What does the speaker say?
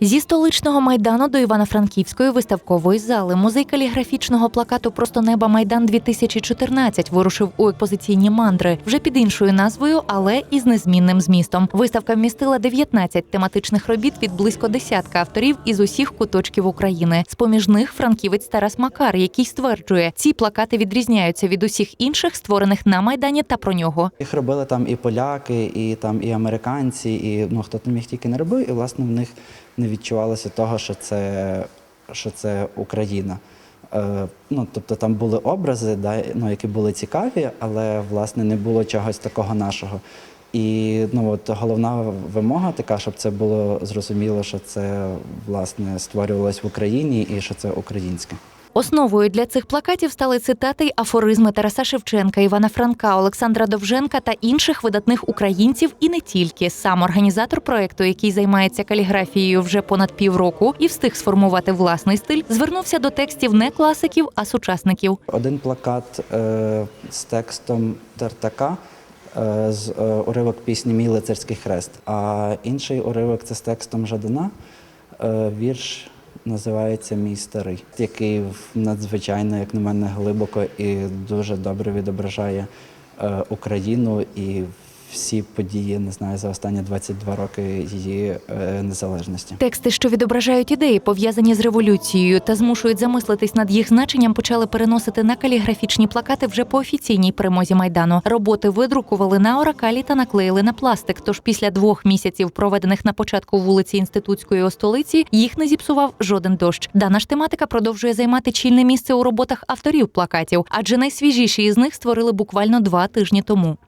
Зі столичного майдану до Івано-Франківської виставкової зали музей каліграфічного плакату Просто неба Майдан 2014 вирушив у експозиційні мандри вже під іншою назвою, але із незмінним змістом. Виставка вмістила 19 тематичних робіт від близько десятка авторів із усіх куточків України. З поміж них франківець Тарас Макар, який стверджує, ці плакати відрізняються від усіх інших, створених на майдані та про нього. Їх робили там і поляки, і там і американці, і ну хто там їх тільки не робив, і власне в них не відчувалося того, що це, що це Україна. Е, ну, тобто там були образи, да, ну, які були цікаві, але власне не було чогось такого нашого. І ну, от головна вимога така, щоб це було зрозуміло, що це власне створювалось в Україні і що це українське. Основою для цих плакатів стали цитати й афоризми Тараса Шевченка, Івана Франка, Олександра Довженка та інших видатних українців, і не тільки сам організатор проекту, який займається каліграфією вже понад півроку і встиг сформувати власний стиль, звернувся до текстів не класиків, а сучасників. Один плакат е, з текстом Тартака е, з е, уривок пісні Мій лицарський хрест, а інший уривок це з текстом Жадана. Е, вірш називається Мій старий, який надзвичайно, як на мене, глибоко і дуже добре відображає е, Україну і всі події, не знаю, за останні 22 роки її е, незалежності. Тексти, що відображають ідеї, пов'язані з революцією та змушують замислитись над їх значенням, почали переносити на каліграфічні плакати вже по офіційній перемозі майдану. Роботи видрукували на оракалі та наклеїли на пластик. Тож після двох місяців, проведених на початку вулиці Інститутської столиці, їх не зіпсував жоден дощ. Дана ж тематика продовжує займати чільне місце у роботах авторів плакатів, адже найсвіжіші із них створили буквально два тижні тому.